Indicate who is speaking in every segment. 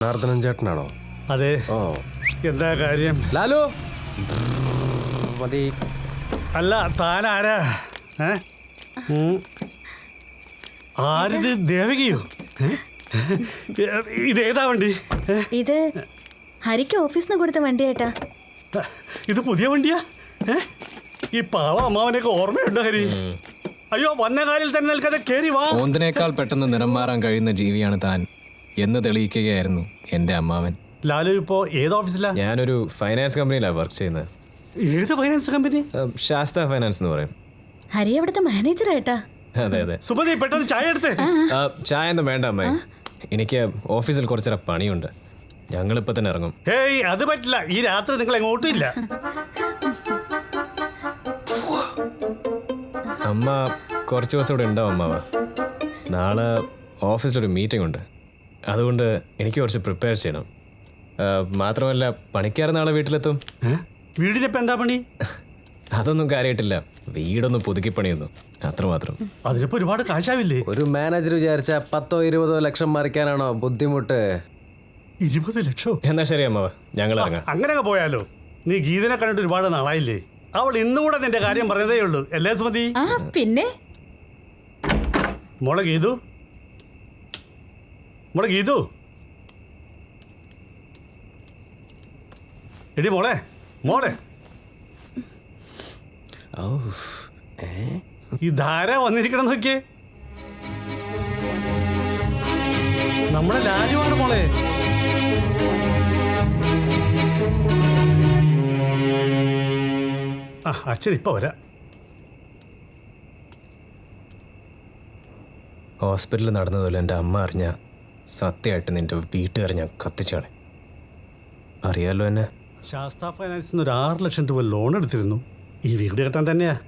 Speaker 1: ജനാർദ്ദനൻ ചേട്ടനാണോ
Speaker 2: അതെ.
Speaker 1: ഓ.
Speaker 2: എന്താ കാര്യം?
Speaker 1: ലാലു? മതി.
Speaker 2: അല്ല താൻ ആരാ ഏ? ഉം. ആരിത്? ദേവകിയോ? ഇത് ഏതാ വണ്ടി? ഏ?
Speaker 3: ഇത് ഹരിക്ക് ഓഫീസിൽ നിന്ന് കൊടുത്ത വണ്ടിയേട്ടാ
Speaker 2: ത- ഇത് പുതിയ വണ്ടിയാ? ഏ? ഈ പാവ അമ്മാവനൊക്കെ ഓർമ്മയുണ്ടോ ഹരി? അയ്യോ വന്ന കാലിൽ തന്നെ നിൽക്കാതെ കേറി വാ.
Speaker 4: ഓന്തിനേക്കാൾ പെട്ടെന്ന് നിറം മാറാൻ കഴിയുന്ന ജീവിയാണ് താൻ. എന്ന് തെളിയിക്കുകയായിരുന്നു എന്റെ അമ്മാവൻ.
Speaker 2: ലാലു ഇപ്പോ ഏത് ഓഫീസിലാ?
Speaker 4: ഞാനൊരു ഫൈനാൻസ് കമ്പനിയിലാണ് വർക്ക് ചെയ്യുന്നത്
Speaker 2: ഏത് ഫൈനാൻസ് കമ്പനി
Speaker 4: ശാസ്ത ഫൈനാൻസ് എന്ന് പറയും.
Speaker 3: ഹരി അവിടുത്തെ മാനേജറായിട്ടാ
Speaker 4: അതെ അതെ.
Speaker 2: സുമതി പെട്ടെന്ന് ചായ എടുത്ത്.
Speaker 4: ആ, ചായ ഒന്നും വേണ്ട അമ്മേ. എനിക്ക് ഓഫീസിൽ കുറച്ചേരം പണിയുണ്ട്. ഞങ്ങളിപ്പോൾ തന്നെ ഇറങ്ങും.
Speaker 2: ഹേയ് അത് പറ്റില്ല. ഈ രാത്രി നിങ്ങൾ എങ്ങോട്ടും ഇല്ല.
Speaker 4: അമ്മ കുറച്ച് ദിവസം ഇവിടെ ഉണ്ടാവും അമ്മാവ? നാളെ ഓഫീസിലൊരു മീറ്റിംഗ് ഉണ്ട്. അതുകൊണ്ട് എനിക്ക് കുറച്ച് പ്രിപ്പയർ ചെയ്യണം. മാത്രമല്ല പണിക്കാർ നാളെ വീട്ടിലെത്തും.
Speaker 2: ഏ? വീടിനിപ്പോ എന്താ പണി?
Speaker 4: അതൊന്നും കാര്യമായിട്ടില്ല വീടൊന്ന് പുതുക്കി പണിയുന്നു. അത്രമാത്രം.
Speaker 2: അതിനിപ്പോ ഒരുപാട് കാശാവില്ലേ?
Speaker 1: ഒരു മാനേജർ വിചാരിച്ച പത്തോ ഇരുപതോ ലക്ഷം മറിക്കാനാണോ ബുദ്ധിമുട്ട്?
Speaker 2: ഇരുപത് ലക്ഷോ?
Speaker 4: എന്നാ ശരി അമ്മാവ. ഞങ്ങൾ ഇറങ്ങാം.
Speaker 2: അങ്ങനെയൊക്കെ പോയാലോ? നീ ഗീതനെ കണ്ടിട്ട് ഒരുപാട് നാളായില്ലേ? അവൾ ഇന്നും ഇന്നുകൂടെ നിന്റെ കാര്യം പറഞ്ഞതേ ഉള്ളൂ. അല്ലേ സുമതി?
Speaker 3: ആ പിന്നെ?
Speaker 2: മോളെ ഗീതു മോളെ ഗീതു. എടി മോളെ മോളെ. ഈ ധാര വന്നിരിക്കണം നോക്കിയേ. നമ്മുടെ ലാലുവാണ് മോളെ. ആ അച്ഛൻ ഇപ്പൊ വരാം.
Speaker 4: ഹോസ്പിറ്റലിൽ നടന്നതുപോലെ എന്റെ അമ്മ അറിഞ്ഞ സത്യമായിട്ട് നിന്റെ വീട്ടുകാരെ ഞാൻ കത്തിച്ചാണ്. അറിയാലോ എന്നെ.
Speaker 2: ശാസ്ത ഫൈനാൻസിൽ നിന്ന് ഒരു ആറ് ലക്ഷം രൂപ ലോൺ എടുത്തിരുന്നു. ഈ വീട് കെട്ടാൻ തന്നെയാ.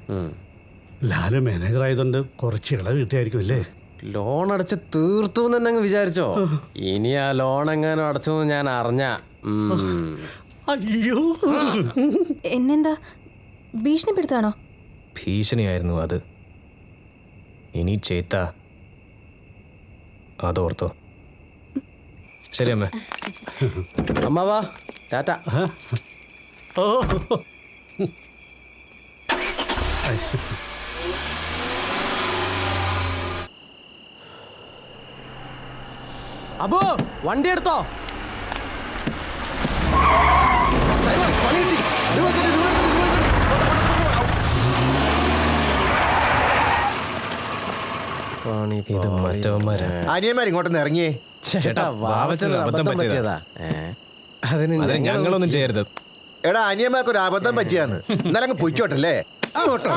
Speaker 2: ലാലു മാനേജർ ആയതുകൊണ്ട് കുറച്ച് ഇളവ് കിട്ടിയായിരിക്കും അല്ലേ?
Speaker 1: ലോൺ അടച്ച് തീർത്തു എന്ന് തന്നെ അങ്ങ് വിചാരിച്ചോ? ഇനി ആ ലോൺ എങ്ങാനും അടച്ചെന്ന് ഞാൻ അറിഞ്ഞ.
Speaker 2: അയ്യോ.
Speaker 3: എന്നെന്താ? ഭീഷണിപ്പെടുത്താണോ
Speaker 4: ഭീഷണിയായിരുന്നു അത്. ഇനി ചേത്ത. അതോർത്തോ. ശരി അമ്മ
Speaker 1: അമ്മാവാ ടാറ്റ.
Speaker 2: ഓ.
Speaker 1: അബു വണ്ടി എടുത്തോ? സൈമൺ, പണി കിട്ടി. പണി
Speaker 4: ഇത് മറ്റവന്മാരാ.
Speaker 5: അനിയന്മാർ ഇങ്ങോട്ടൊന്ന് ഇറങ്ങിയേ.
Speaker 1: ചേട്ടാ വാവച്ചന് അബദ്ധം പറ്റിയതാ. ഏ? അതിന്
Speaker 4: അതിന് ഞങ്ങളൊന്നും ചെയ്യരുത്.
Speaker 5: എടാ അനിയന്മാർക്ക് ഒരു അബദ്ധം പറ്റിയാന്ന്. എന്നാലും അങ്ങ് പൊയ്ക്കോട്ടല്ലേ? അങ്ങോട്ട്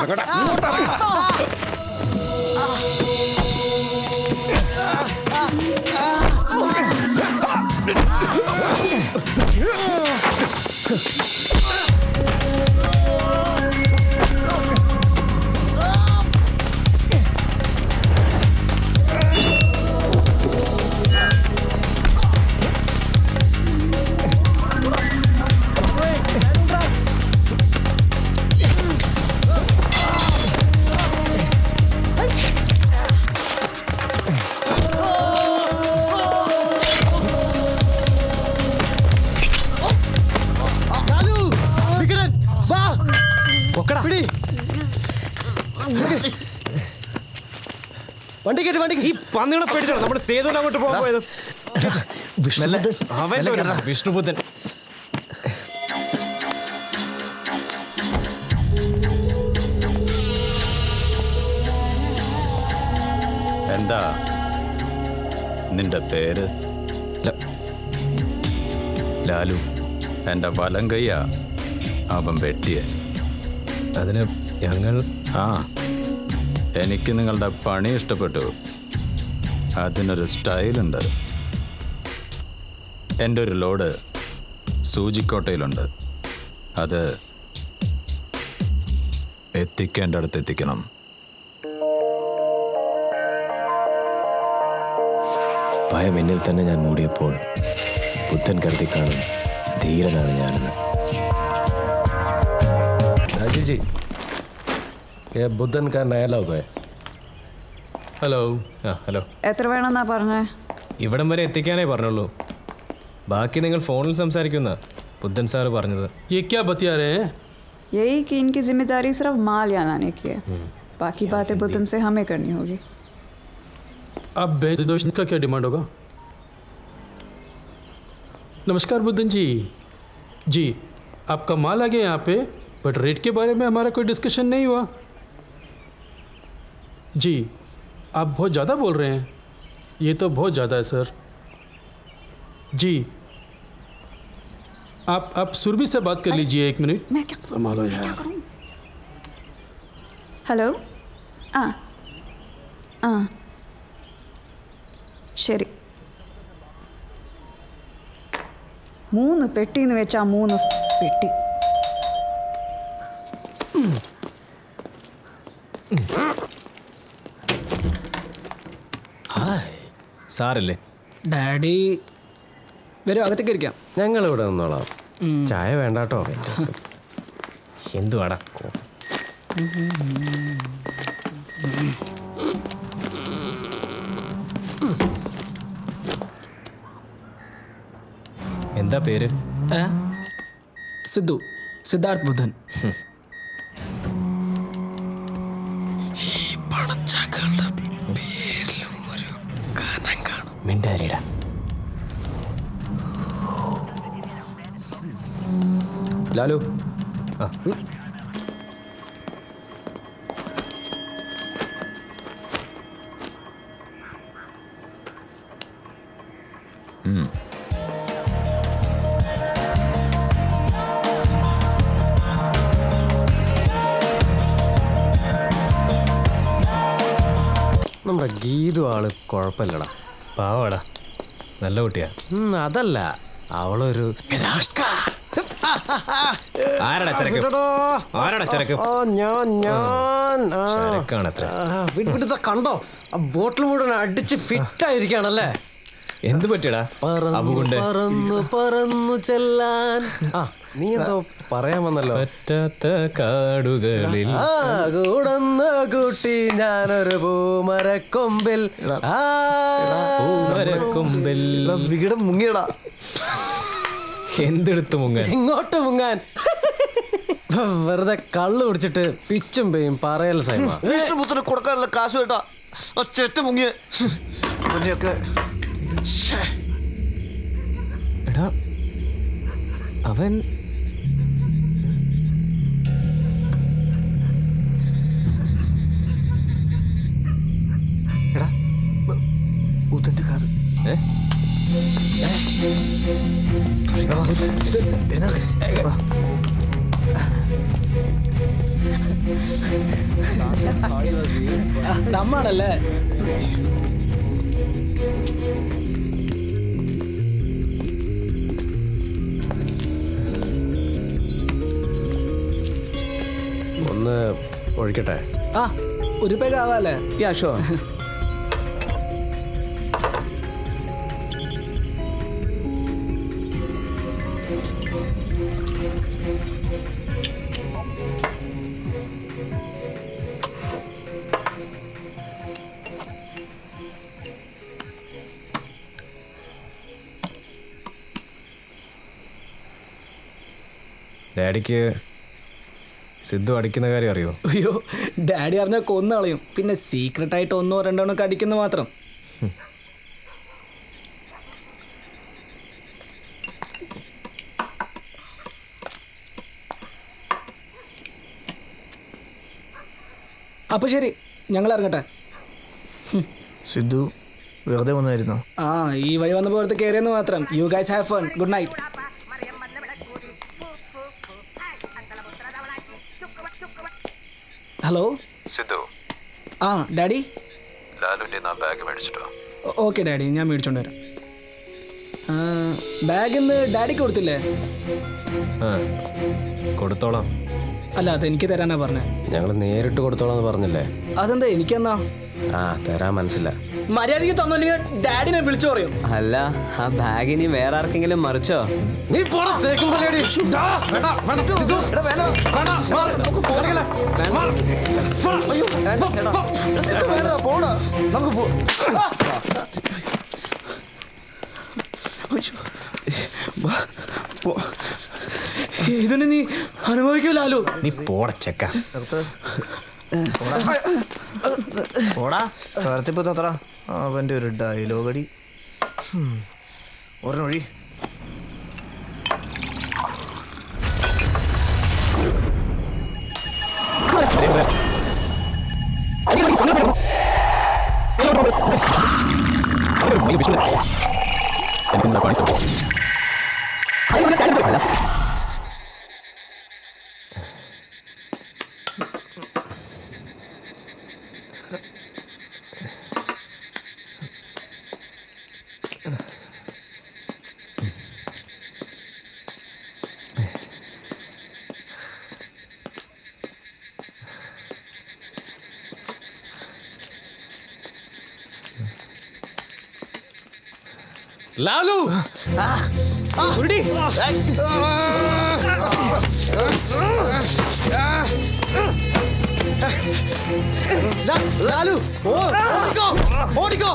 Speaker 5: ഇറങ്ങ്.
Speaker 1: പിടി. വണ്ടി കയറ്റി വണ്ടി
Speaker 4: ഈ പന്നികളെ പേടിച്ചാണ് നമ്മുടെ സേതു അങ്ങോട്ട് പോകാൻ പോയത്. അവൻ വിഷ്ണുബുദ്ധൻ
Speaker 6: എന്താ? നിന്റെ പേര്?
Speaker 4: ലാലു.
Speaker 6: എന്റെ വലം കയ്യാ അവൻ വെട്ടിയെ.
Speaker 4: അതിന് ഞങ്ങൾ
Speaker 6: ആ എനിക്ക് നിങ്ങളുടെ പണി ഇഷ്ടപ്പെട്ടു. അതിനൊരു സ്റ്റൈലുണ്ട്. എന്റെ ഒരു ലോഡ് സൂചിക്കോട്ടയിലുണ്ട്. അത് എത്തിക്കേണ്ടടുത്ത് എത്തിക്കണം.
Speaker 4: ഭയം എന്നിൽ തന്നെ ഞാൻ മൂടിയപ്പോൾ ബുദ്ധൻ കരുതി കാണും ധീരനാണ് ഞാനെന്ന്.
Speaker 1: राजू जी ये बुद्धन का नया लोग है
Speaker 4: ഹലോ ആ ഹലോ
Speaker 7: എത്ര വേണമെന്നാ പറഞ്ഞേ
Speaker 4: ഇവിടം വരെ എത്തിക്കാനേ പറഞ്ഞുള്ളൂ ബാക്കി നിങ്ങൾ ഫോണിൽ സംസാരിക്കുന്ന ബുദ്ധൻ സാറ് പറഞ്ഞത്
Speaker 7: ये क्या बतिया रहे हैं
Speaker 8: यही कि इनकी जिम्मेदारी सिर्फ माल यहाँ लाने की है बाकी बातें बुतन से हमें करनी होगी
Speaker 7: अब बेजोश का क्या डिमांड होगा नमस्कार बुद्धन जी जी आपका माल आ गया यहाँ पे बट रेट के बारे में हमारा कोई डिस्कशन नहीं हुआ जी आप बहुत ज़्यादा बोल रहे हैं ये तो बहुत ज़्यादा है सर जी आप आप सुरभि से बात कर लीजिए एक मिनट
Speaker 8: मैं क्या
Speaker 7: संभालो
Speaker 8: मैं क्या
Speaker 7: यार
Speaker 8: करूँ ഹലോ ആ ആ ശരി മൂന്ന് പെട്ടിന്ന് വെച്ചാ മൂന്ന് പെട്ടി
Speaker 4: സാറല്ലേ?
Speaker 9: ഡാഡി വരും അകത്തേക്ക് ഇരിക്കാം.
Speaker 1: ഞങ്ങൾ ഇവിടെ നിന്നോളാം ചായ വേണ്ട കേട്ടോ
Speaker 4: എന്തുവാടാ? എന്താ പേര്?
Speaker 9: സിദ്ധു സിദ്ധാർത്ഥ് ബുദ്ധൻ
Speaker 4: മിണ്ടാരിടാ ലാലു. ആ.
Speaker 1: നമ്മുടെ ഗീതു ആൾ കുഴപ്പമില്ലടാ.
Speaker 4: പാവാടാ. നല്ല കുട്ടിയാ.
Speaker 1: ഉം, അതല്ല. അവളൊരു
Speaker 4: ആരടാ ചരക്ക് ആരടാ ചരക്ക്
Speaker 1: ഓ ഞാൻ ഞാൻ. ആ.
Speaker 4: ചരക്കാണത്ര
Speaker 1: ആ, വിട് വിട് ഇതാ കണ്ടോ? ആ ബോട്ടിൽ മുഴുവൻ അടിച്ച് ഫിറ്റ് ആയിരിക്കാണല്ലേ
Speaker 4: എന്ത് പറ്റിയടാ? അബുകൊണ്ട്
Speaker 1: പറന്നു പറന്നു ചെല്ലാൻ. ആ നീ എന്തോ പറയാൻ വന്നല്ലോ.
Speaker 4: പറ്റാത്ത കാടുകളിൽ
Speaker 1: ആ കുട്ടി ഞാനൊരു പൂമരക്കൊമ്പിൽ. ആ.
Speaker 4: മരക്കൊമ്പിൽ
Speaker 5: വികടം മുങ്ങിയടാ.
Speaker 4: എന്തെടുത്തു മുങ്ങാൻ?
Speaker 1: ഇങ്ങോട്ട് മുങ്ങാൻ. വെറുതെ കള്ളു കുടിച്ചിട്ട് പിച്ചും പെയ്യും പറയൽ സൈമ.
Speaker 5: വിഷ്ണുപുത്രന് കൊടുക്കാനുള്ള കാശ് കേട്ടാ. ചെറ്റ മുങ്ങിയ. മുന്നെയൊക്കെ
Speaker 4: എടാ അവൻ
Speaker 5: എടാ ഉദന്റെ കാർ.
Speaker 4: ഏ?
Speaker 9: നമ്മളല്ലേ?
Speaker 1: ഒന്ന് ഒഴിക്കട്ടെ?
Speaker 9: ആ ഒരു പേ ആവാല്ലേ? ഷോ
Speaker 4: ഡാഡിക്ക് സിദ്ധു അടിക്കുന്ന കാര്യം അറിയോ?
Speaker 9: അയ്യോ ഡാഡി അറിഞ്ഞാൽ കൊന്നു കളയും. പിന്നെ സീക്രട്ട് ആയിട്ട് ഒന്നോ രണ്ടോ ഒക്കെ അടിക്കുന്ന മാത്രം. അപ്പൊ ശരി ഞങ്ങൾ ഇറങ്ങട്ടെ.
Speaker 5: സിദ്ധു വെറുതെ വന്നായിരുന്നു?
Speaker 9: ആ ഈ വഴി വന്ന പോലത്തെ കയറിയെന്ന് മാത്രം. You guys have fun good night hello
Speaker 6: Sidhu
Speaker 9: ആ ഡാഡി
Speaker 6: ലാലുവിന്റെ ആ ബാഗ് മേടിച്ചിട്ടോ
Speaker 9: ഓക്കെ ഡാഡി ഞാൻ മേടിച്ചോണ്ട് വരാം ബാഗ് ഇന്ന് ഡാഡിക്ക് കൊടുത്തില്ലേ
Speaker 4: ആ കൊടുത്തോളാം
Speaker 9: അല്ല അത് എനിക്ക് തരാനാ പറഞ്ഞത്
Speaker 1: ഞങ്ങൾ നേരിട്ട് കൊടുത്തോളാന്ന് പറഞ്ഞില്ലേ
Speaker 9: അതെന്താ എനിക്കെന്നാ
Speaker 1: ആ തരാൻ മനസ്സില്ല
Speaker 9: മര്യാദയ്ക്ക് തന്നില്ലെങ്കിൽ ഡാഡിനെ വിളിച്ചു പറയും
Speaker 10: അല്ല ആ ബാഗ് ഇനി വേറെ ആർക്കെങ്കിലും മറിച്ചോ
Speaker 1: നീ പോടാ തേക്കും പോടാ. നമുക്ക് പോ- ഇതിന് നീ അനുഭവിക്കൂലോ
Speaker 4: നീ പോട ചെക്ക.
Speaker 1: പോടാ. ചേർത്തിപ്പോ തത്ര അവന്റെ ഒരു ഡയലോഗടി. അടി ഒരെണ്ണൊഴി
Speaker 4: ലാലു
Speaker 1: ലാലു ഓ ഓടിക്കോ ഓടിക്കോ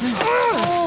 Speaker 9: Ah!